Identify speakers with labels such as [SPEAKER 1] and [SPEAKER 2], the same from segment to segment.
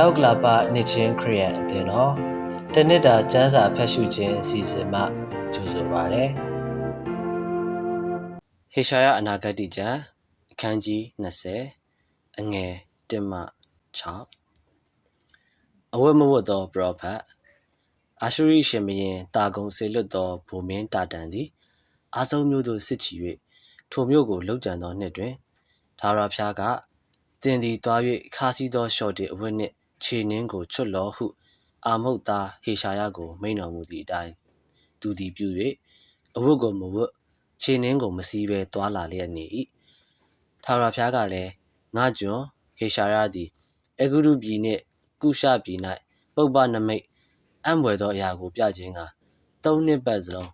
[SPEAKER 1] မြောက်ကလာပနှစ်ချင်းခရီးယန်အသင်းတော်တနစ်တာကျမ်းစာဖတ်ရှုခြင်းအစီအစဉ်မှကြိုဆိုပါရစေ။ဟေရှာယအနာဂတ်တိကျမ်းအခန်းကြီး20အငယ်1မှ6အဝတ်မဝတ်သောပရောဖက်အာရှုရိရှင်ဘရင်တာဂုံစေလွတ်သောဗိုလ်မင်းတာတန်သည်အာဆုံးမျိုးသို့စစ်ချီ၍ထိုမျိုးကိုလှုပ်ကြံသောနှစ်တွင်သာရဖျားကတင်သည်သွား၍ခါစီသောရှော့တေအဝတ်နှင့် ခြေနှင်းကိုချွတ်လောဟု အာမုတ်သားဟေရှာယကို မိန်တော်မူသည့်အတိုင်းသူသည်ပြု၍အဝတ်ကိုမဝတ်ခြေနှင်းကိုမစည်းဘဲသွာလာလျက်နေ၏သာရဖျားကလည်းငါကျွန်ဟေရှာယသည်အဂုရုပြည်နှင့်ကုရှပြည်၌ပုပ္ပနမိတ်အံ့ဘွယ်သောအရာကိုပြခြင်းကသုံးနှစ်ပတ်စလုံး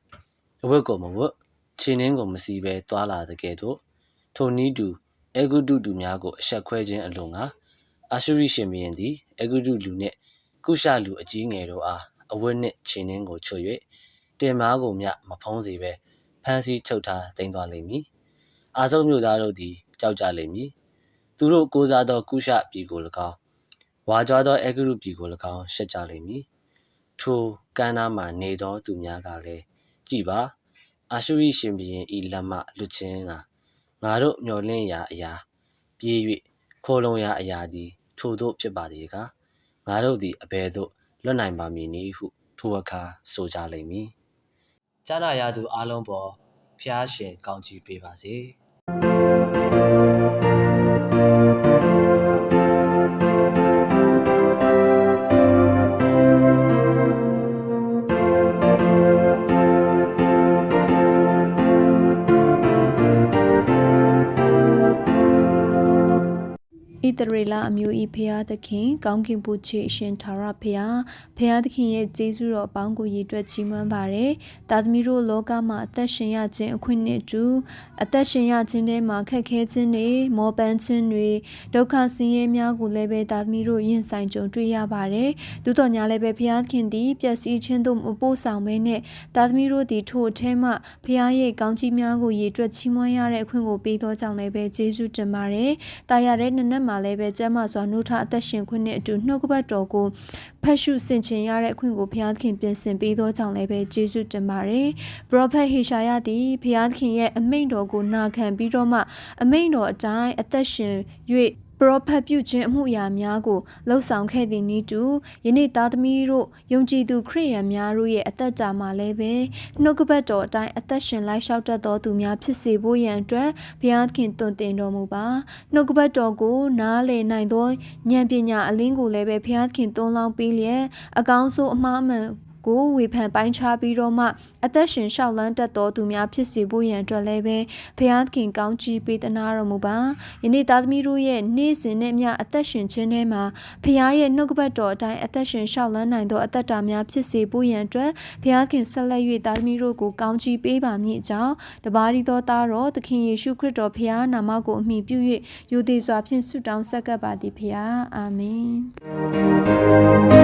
[SPEAKER 1] အဝတ်ကိုမဝတ်ခြေနှင်းကိုမစီးဘဲသွာလာတဲ့ကဲ့သို့ထိုနည်းတူအေဂုတုတူများကိုအဆက်ခွဲခြင်းအလို့ငါ အာရှုရိရှင်ဘုရင်သည်အေဂုတုလူနှင့်ကုရှလူအကြီးငယ်တို့အားအဝတ်နှင့်ခြေနှင်းကိုချွတ်၍တင်မားကိုမျှမဖုံးစေဘဲဖမ်းဆီးချုပ်ထားတင်သွားလိမ့်မည်အာဆုံးမျိုးသားတို့သည်ကြောက်ကြလိမ့်မည်သူတို့ကိုးစားသောကုရှပြည်ကို၎င်းဝါကြွားသောအေဂုရုပြည်ကို၎င်းရှက်ကြလိမ့်မည်ထိုကမ်းနားမှနေသောသူများကလည်းကြည်ပါအာရှုရိရှင်ဘုရင်ဤလက်မှလွတ်ခြင်းကငါတို့မျှော်လင့်ရာအရာပြေး၍ ခိုးလုံရာအရာသည် ထို့သို့ဖြစ်ပါသည်ကားငါတို့သည်အဘယ်သို့လွတ်နိုင်ပါမည်နည်းဟု ထိုအခါဆိုကြလိမ့်မည်ကြားနာရသူအလုံးပေါ်ဖျားရှင်ကောင်းချီးပေးပါစေ
[SPEAKER 2] ဣသရေလအမျိုး၏ဖျားသခင် ကောင်းကင်ဘုချေအရှင်သာရဖျားဖျားသခင်ရဲ့ကျေးဇူးတော်အပေါင်းကိုရည်တွက်ချီးမွမ်းပါတယ်။တာသမီတို့လောကမှာအသက်ရှင်ရခြင်းအခွင့်နဲ့အတူအသက်ရှင်ရခြင်းထဲမှာခက်ခဲခြင်းတွေမောပန်းခြင်းတွေဒုက္ခဆင်းရဲများကိုလည်းပဲတာသမီတို့ရင်ဆိုင်ကြုံတွေ့ရပါတယ်။သို့တော်ညာလည်းပဲဖျားသခင်သည်ပျက်စီးခြင်းတို့မပို့ဆောင်ဘဲနဲ့တာသမီတို့သည်ထိုအထဲမှဖျားရဲ့ကောင်းချီးများကိုရည်တွက်ချီးမွမ်းရတဲ့အခွင့်ကိုပေးသောကြောင့်လည်းပဲကျေးဇူးတင်ပါတယ်။တာရတဲ့နနက်မှာလည်းပဲကျမ်းမာစွာနှုတ်ထအသက်ရှင်ခွင့်နဲ့အတူနှုတ်ကပတ်တော်ကိုဖတ်ရှုဆင်ခြင်ရတဲ့အခွင့်ကိုဘုရားသခင်ပြင်ဆင်ပေးသောကြောင့်လည်းပဲကျေးဇူးတင်ပါတယ်။ပရောဖက်ဟေရှာယသည်ဘုရားသခင်ရဲ့အမိန့်တော်ကိုနာခံပြီးတော့မှအမိန့်တော်အတိုင်းအသက်ရှင်၍ပ ရောဖက်ပြုခြင်းအမှုရာများကိုလှုပ်ဆောင်ခဲ့သည့်နည်းတူယနေ့သားသမီးတို့ယုံကြည်သူခရိယန်များတို့ရဲ့အသက်တာမှာလည်းပဲနှုတ်ကပတ်တော်အတိုင်းအသက်ရှင်လိုက်လျှောက်တတ်သောသူများဖြစ်စေဖို့ရန်အတွက်ဘုရားသခင်တွင်တင်တော်မူပါနှုတ်ကပတ်တော်ကိုနားလည်နိုင်သောဉာဏ်ပညာအလင်းကိုလည်းပဲဘုရားသခင်တွန်းလောင်းပေးလျက်အကောင်းဆုံးအမှားအမှန် ကိုဝေဖန်ပိုင်းခြားပြီးတော့မှအသက်ရှင်လျှောက်လန်းတတ်သောသူများဖြစ်စေဖို့ရန်အတွက်လည်းပဲဘုရားသခင်ကောင်းချီးပေးသနာတော်မူပါယနေ့သားသမီးတို့ရဲ့နေ့စဉ်နဲ့မျှအသက်ရှင်ခြင်းထဲမှာဘုရားရဲ့နှုတ်ကပတ်တော်အတိုင်းအသက်ရှင်လျှောက်လန်းနိုင်သောအသက်တာများဖြစ်စေဖို့ရန်အတွက်ဘုရားသခင်ဆက်လက်၍သားသမီးတို့ကိုကောင်းချီးပေးပါမည်အကြောင်းတပါးဒီသောသားတော်သခင်ယေရှုခရစ်တော်ဘုရားနာမကိုအမိပြု၍ယုသေးစွာဖြင့်ဆုတောင်းဆက်ကပ်ပါသည်ဘုရားအာမင်။